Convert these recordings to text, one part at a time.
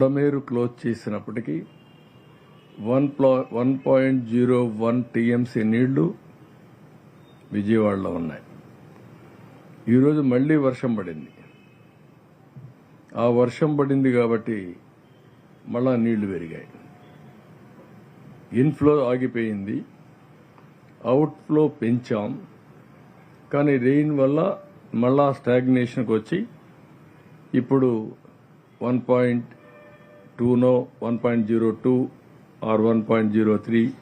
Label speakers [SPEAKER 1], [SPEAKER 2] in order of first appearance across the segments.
[SPEAKER 1] Budameru close చేసినప్పటికీ one ప్లా one point zero one TMC నీళ్ళు విజయవాడలో ఉన్నాయి. ఈరోజు మళ్ళీ వర్షం పడింది. ఆ వర్షం పడింది కాబట్టి మళ్ళా నీళ్ళు పెరిగాయి. ఇన్ఫ్లో ఆగిపోయింది. అవుట్ఫ్లో పెంచాం. కానీ రెయిన్ వల్ల మళ్ళా స్టాగ్నేషన్కి వచ్చి ఇప్పుడు one point టూనో one point zero two or one point zero three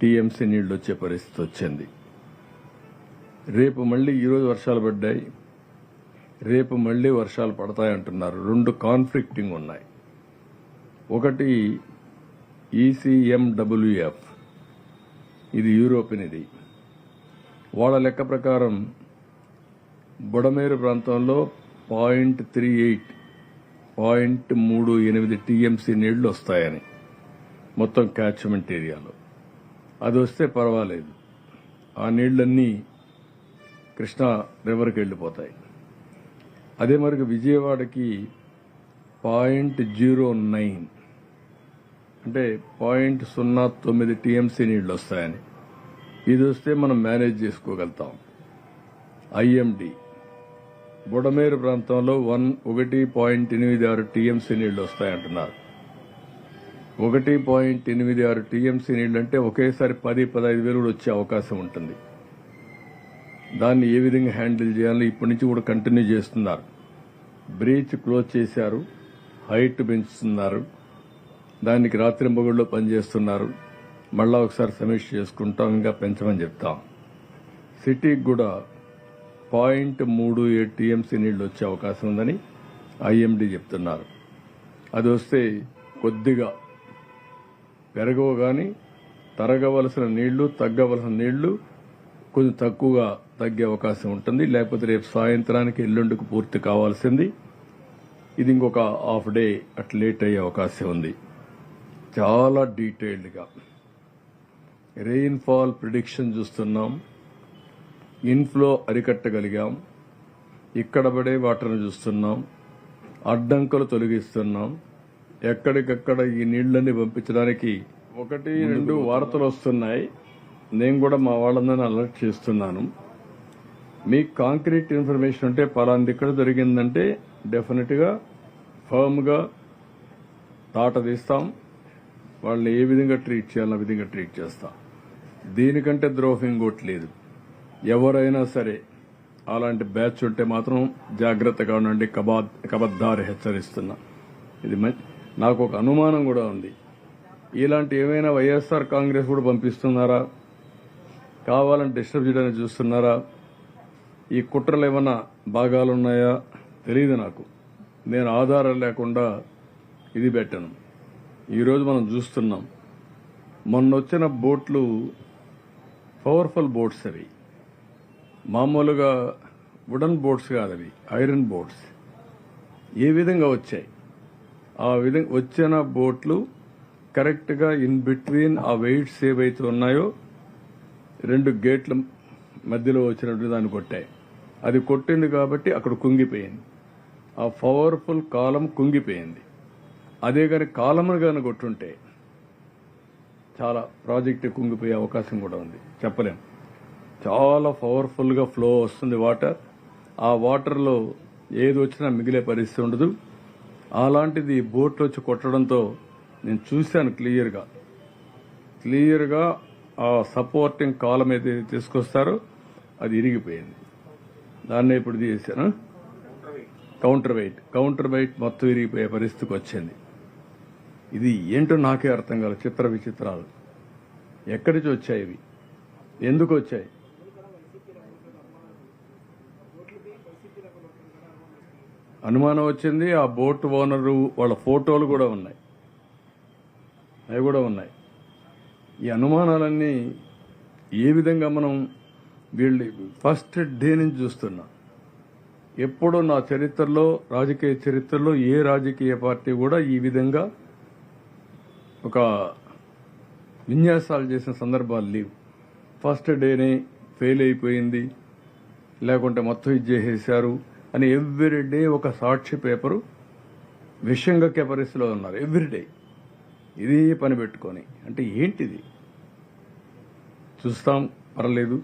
[SPEAKER 1] TMC నీళ్ళు వచ్చే పరిస్థితి వచ్చింది. రేపు మళ్ళీ ఈరోజు వర్షాలు పడ్డాయి. రేపు మళ్ళీ వర్షాలు పడతాయంటున్నారు రెండు కాన్ఫ్లిక్టింగ్ ఉన్నాయి. ఒకటి ఈసీఎండబ్ల్యూఎఫ్ ఇది యూరోపియన్ ఇది వాళ్ళ లెక్క ప్రకారం బుడమేరు ప్రాంతంలో పాయింట్ త్రీ ఎయిట్ పాయింట్ మూడు ఎనిమిది టీఎంసీ నీళ్ళు వస్తాయని మొత్తం క్యాచ్మెంట్ ఏరియాలో. అది వస్తే పర్వాలేదు. ఆ నీళ్ళన్నీ కృష్ణా రివర్కి వెళ్ళిపోతాయి. అదే మరికి విజయవాడకి పాయింట్ జీరో నైన్. అంటే పాయింట్ సున్నా తొమ్మిది టీఎంసీ నీళ్ళు వస్తాయని ఇది వస్తే మనం మేనేజ్ చేసుకోగలుగుతాం. ఐఎండి. బుడమేరు ప్రాంతంలో వన్ ఒకటి పాయింట్ ఎనిమిది ఆరు టీఎంసీ నీళ్ళు వస్తాయంటున్నారు. ఒకటి పాయింట్ ఎనిమిది ఆరు టీఎంసీ నీళ్ళు అంటే ఒకేసారి పది పదహైదు వేలు కూడా వచ్చే అవకాశం ఉంటుంది. దాన్ని ఏ విధంగా హ్యాండిల్ చేయాలో ఇప్పటి నుంచి కూడా కంటిన్యూ చేస్తున్నారు. బ్రీచ్ క్లోజ్ చేశారు హైట్ పెంచుతున్నారు దానికి రాత్రింబగుళ్ళు పనిచేస్తున్నారు. మళ్ళా ఒకసారి సమీక్ష చేసుకుంటాం ఇంకా పెంచమని చెప్తాం. సిటీకి కూడా పాయింట్ మూడు ఏడు టీఎంసీ నీళ్ళు వచ్చే అవకాశం ఉందని ఐఎండీ చెప్తున్నారు. అది వస్తే కొద్దిగా పెరగవు కానీ తరగవలసిన నీళ్ళు తగ్గవలసిన నీళ్ళు కొంచెం తక్కువగా తగ్గే అవకాశం ఉంటుంది. లేకపోతే రేపు సాయంత్రానికి ఎల్లుండికి పూర్తి కావాల్సింది. ఇది ఇంకొక హాఫ్ డే అట్ లేట్ అయ్యే అవకాశం ఉంది. చాలా డీటెయిల్డ్గా. రెయిన్ఫాల్ ప్రిడిక్షన్ చూస్తున్నాం. ఇన్ఫ్లో అరికట్టగలిగాం. ఇక్కడ పడే వాటర్ను చూస్తున్నాం. అడ్డంకులు తొలగిస్తున్నాం. ఎక్కడికక్కడ ఈ నీళ్ళన్నీ పంపించడానికి ఒకటి రెండు వార్తలు వస్తున్నాయి. నేను కూడా మా వాళ్ళందరినీ అలర్ట్ చేస్తున్నాను. మీకు కాంక్రీట్ ఇన్ఫర్మేషన్ ఉంటే పలాంది ఇక్కడ జరిగిందంటే డెఫినెట్గా ఫర్మ్గా తాట తీస్తాం. వాళ్ళని ఏ విధంగా ట్రీట్ చేయాలో ఆ విధంగా ట్రీట్ చేస్తాం. దీనికంటే ద్రోహం ఇంకోటి లేదు. ఎవరైనా సరే అలాంటి బ్యాచ్ ఉంటే మాత్రం జాగ్రత్తగా ఉండండి. కబాద్ కబద్దారి హెచ్చరిస్తున్నా. ఇది నాకు ఒక అనుమానం కూడా ఉంది. ఇలాంటి ఏమైనా వైఎస్ఆర్ కాంగ్రెస్ కూడా పంపిస్తున్నారా? కావాలని డిస్టర్బ్ చేయడానికి చూస్తున్నారా? ఈ కుట్రలు ఏమైనా భాగాలున్నాయా తెలియదు నాకు. నేను ఆధారం లేకుండా ఇది పెట్టను. ఈరోజు మనం చూస్తున్నాం. మొన్న వచ్చిన బోట్లు పవర్ఫుల్ బోట్స్ అవి. మామూలుగా వుడన్ బోట్స్ కాదు అవి ఐరన్ బోట్స్ ఏ విధంగా వచ్చాయి? ఆ విధంగా వచ్చిన బోట్లు కరెక్ట్గా ఇన్ బిట్వీన్ ఆ వెయిట్స్ ఏవైతే ఉన్నాయో రెండు గేట్ల మధ్యలో వచ్చినట్టు దాన్ని కొట్టాయి. అది కొట్టింది కాబట్టి అక్కడ కుంగిపోయింది. ఆ పవర్ఫుల్ కాలం కుంగిపోయింది. అదే కానీ కాలమును కానీ కొట్టుంటే చాలా ప్రాజెక్ట్ కుంగిపోయే అవకాశం కూడా ఉంది. చెప్పలేము చాలా పవర్ఫుల్గా ఫ్లో వస్తుంది వాటర్ ఆ వాటర్లో ఏది వచ్చినా మిగిలే పరిస్థితి ఉండదు. అలాంటిది బోట్లు వచ్చి కొట్టడంతో నేను చూశాను క్లియర్గా క్లియర్గా ఆ సపోర్టింగ్ కాలం ఏదైతే తీసుకొస్తారో అది ఇరిగిపోయింది. దాన్ని ఇప్పుడు తీసాను కౌంటర్ వెయిట్ కౌంటర్ వెయిట్ మొత్తం ఇరిగిపోయే పరిస్థితికి వచ్చింది. ఇది ఏంటో నాకే అర్థం కాదు చిత్ర విచిత్రాలు. ఎక్కడి నుంచి వచ్చాయి ఇవి? ఎందుకు వచ్చాయి? అనుమానం వచ్చింది. ఆ బోట్ ఓనరు వాళ్ళ ఫోటోలు కూడా ఉన్నాయి. అవి కూడా ఉన్నాయి. ఈ అనుమానాలన్నీ ఏ విధంగా మనం వీళ్ళు ఫస్ట్ డే నుంచి చూస్తున్నాం. ఎప్పుడూ నా చరిత్రలో రాజకీయ చరిత్రలో ఏ రాజకీయ పార్టీ కూడా ఈ విధంగా ఒక విన్యాసాలు చేసిన సందర్భాలు లేవు. ఫస్ట్ డేనే ఫెయిల్ అయిపోయింది. లేకుంటే మొత్తం ఇది చేసేశారు అని ఎవ్రీ డే ఒక సాక్షి పేపరు విషయం కక్కే పరిస్థితిలో ఉన్నారు ఎవ్రీడే ఇది పని పెట్టుకొని. అంటే ఏంటిది? చూస్తాం పర్లేదు.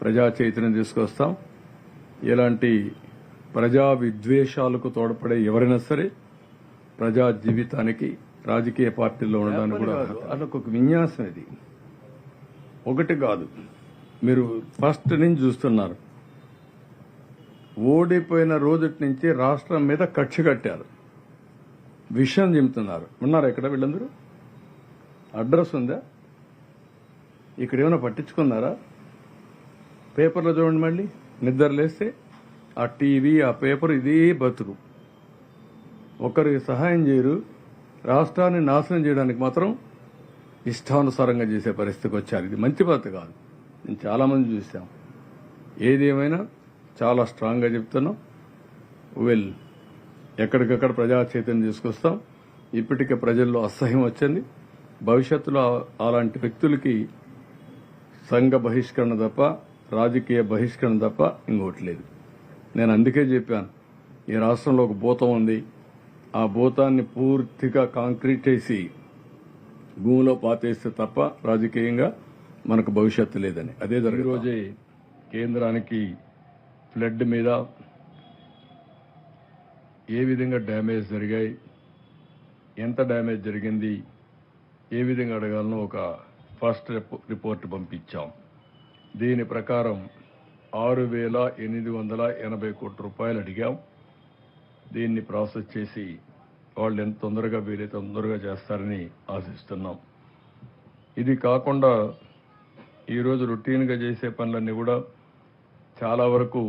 [SPEAKER 1] ప్రజా చైతన్యం తీసుకొస్తాం. ఇలాంటి ప్రజా విద్వేషాలకు తోడ్పడే ఎవరైనా సరే ప్రజా జీవితానికి రాజకీయ పార్టీల్లో ఉండడానికి కూడా అదొక విన్యాసం ఇది. ఒకటి కాదు. మీరు ఫస్ట్ నుంచి చూస్తున్నారు. ఓడిపోయిన రోజుటి నుంచి రాష్ట్రం మీద కక్ష కట్టారు. విషయం చెబుతున్నారు. ఉన్నారు ఎక్కడ వీళ్ళందరూ? అడ్రస్ ఉందా? ఇక్కడ ఏమైనా పట్టించుకున్నారా? పేపర్లో చూడండి మళ్ళీ. నిద్ర లేస్తే ఆ టీవీ ఆ పేపర్ ఇదే బతుకు. ఒకరికి సహాయం చేయరు. రాష్ట్రాన్ని నాశనం చేయడానికి మాత్రం ఇష్టానుసారంగా చేసే పరిస్థితికి వచ్చారు. ఇది మంచి పద్ధతి కాదు. నేను చాలామంది చూసాం ఏది ఏమైనా చాలా స్ట్రాంగ్గా చెప్తున్నాం. వెల్ ఎక్కడికక్కడ ప్రజా చైతన్యం తీసుకొస్తాం. ఇప్పటికే ప్రజల్లో అసహ్యం వచ్చింది. భవిష్యత్తులో అలాంటి వ్యక్తులకి సంఘ బహిష్కరణ తప్ప రాజకీయ బహిష్కరణ తప్ప ఇంకోటి లేదు. నేను అందుకే చెప్పాను ఈ రాష్ట్రంలో ఒక భూతం ఉంది. ఆ భూతాన్ని పూర్తిగా కాంక్రీట్ చేసి భూమిలో పాతేస్తే తప్ప రాజకీయంగా మనకు భవిష్యత్తు లేదని. అదే జరిగి రోజే కేంద్రానికి ఫ్లడ్ మీద ఏ విధంగా డ్యామేజ్ జరిగాయి ఎంత డ్యామేజ్ జరిగింది ఏ విధంగా అడగాలనో ఒక ఫస్ట్ రిపో- రిపోర్ట్ పంపించాం. దీని ప్రకారం ఆరు వేల ఎనిమిది వందల ఎనభై కోట్ల రూపాయలు అడిగాం. దీన్ని ప్రాసెస్ చేసి వాళ్ళు ఎంత తొందరగా వీలైతే తొందరగా చేస్తారని ఆశిస్తున్నాం. ఇది కాకుండా ఈరోజు రొటీన్గా చేసే పనులన్నీ కూడా చాలా వరకు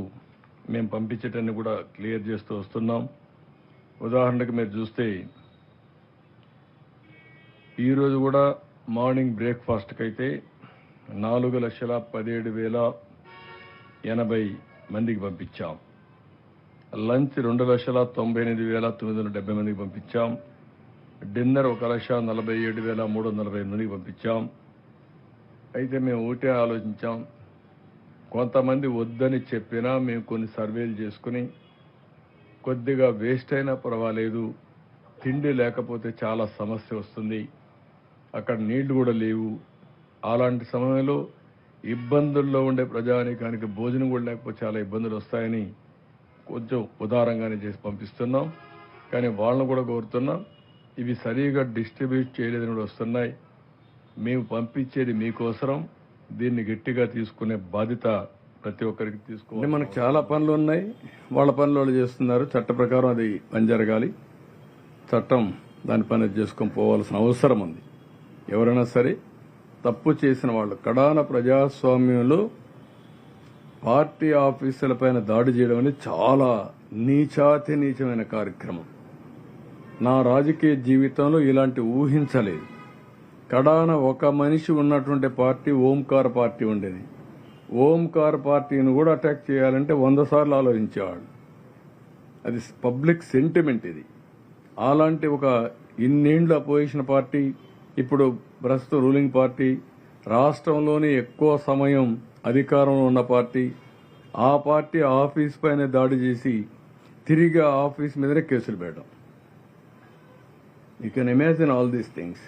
[SPEAKER 1] మేము పంపించేటన్ని కూడా క్లియర్ చేస్తూ వస్తున్నాం. ఉదాహరణకు మీరు చూస్తే ఈరోజు కూడా మార్నింగ్ బ్రేక్ఫాస్ట్కి అయితే నాలుగు లక్షల పదిహేడు వేల ఎనభై మందికి పంపించాం. లంచ్ రెండు లక్షల తొంభై ఎనిమిది వేల తొమ్మిది వందల డెబ్బై మందికి పంపించాం. డిన్నర్ ఒక లక్ష నలభై ఏడు వేల మూడు వందల నలభై మందికి పంపించాం. అయితే మేము ఒకటే ఆలోచించాం కొంతమంది వద్దని చెప్పినా మేము కొన్ని సర్వేలు చేసుకుని కొద్దిగా వేస్ట్ అయినా పర్వాలేదు తిండి లేకపోతే చాలా సమస్య వస్తుంది అక్కడ నీళ్ళు కూడా లేవు. అలాంటి సమయంలో ఇబ్బందుల్లో ఉండే ప్రజానీకానికి భోజనం కూడా లేకపోతే చాలా ఇబ్బందులు వస్తాయని కొంచెం ఉదారంగానే చేసి పంపిస్తున్నాం. కానీ వాళ్ళని కూడా కోరుతున్నాం ఇవి సరిగా డిస్ట్రిబ్యూట్ చేయలేదని కూడా వస్తున్నాయి. మేము పంపించేది మీకోసరం. దీన్ని గట్టిగా తీసుకునే బాధ్యత ప్రతి ఒక్కరికి తీసుకోవాలి. మనకు చాలా పనులు ఉన్నాయి. వాళ్ళ పనులు వాళ్ళు చేస్తున్నారు. చట్ట ప్రకారం అది పని జరగాలి. చట్టం దాని పని చేసుకొని పోవాల్సిన అవసరం ఉంది. ఎవరైనా సరే తప్పు చేసిన వాళ్ళు కడాన ప్రజాస్వామ్యంలో పార్టీ ఆఫీసుల పైన దాడి చేయడం అనేది చాలా నీచాతి నీచమైన కార్యక్రమం. నా రాజకీయ జీవితంలో ఇలాంటి ఊహించలేదు. కడాన ఒక మనిషి ఉన్నటువంటి పార్టీ ఓంకార్ పార్టీ ఉండేది. ఓంకార్ పార్టీని కూడా అటాక్ చేయాలంటే వంద సార్లు ఆలోచించేవాడు అది పబ్లిక్ సెంటిమెంట్ ఇది. అలాంటి ఒక ఇన్నేండ్ల అపోజిషన్ పార్టీ ఇప్పుడు ప్రస్తుత రూలింగ్ పార్టీ రాష్ట్రంలోనే ఎక్కువ సమయం అధికారంలో ఉన్న పార్టీ ఆ పార్టీ ఆఫీస్ పైన దాడి చేసి తిరిగి ఆఫీస్ మీదనే కేసులు పెట్టడం. You can imagine all these things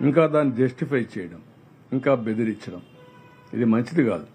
[SPEAKER 1] ఇంకా దాన్ని జస్టిఫై చేయడం ఇంకా బెదిరించడం. ఇది మంచిది కాదు.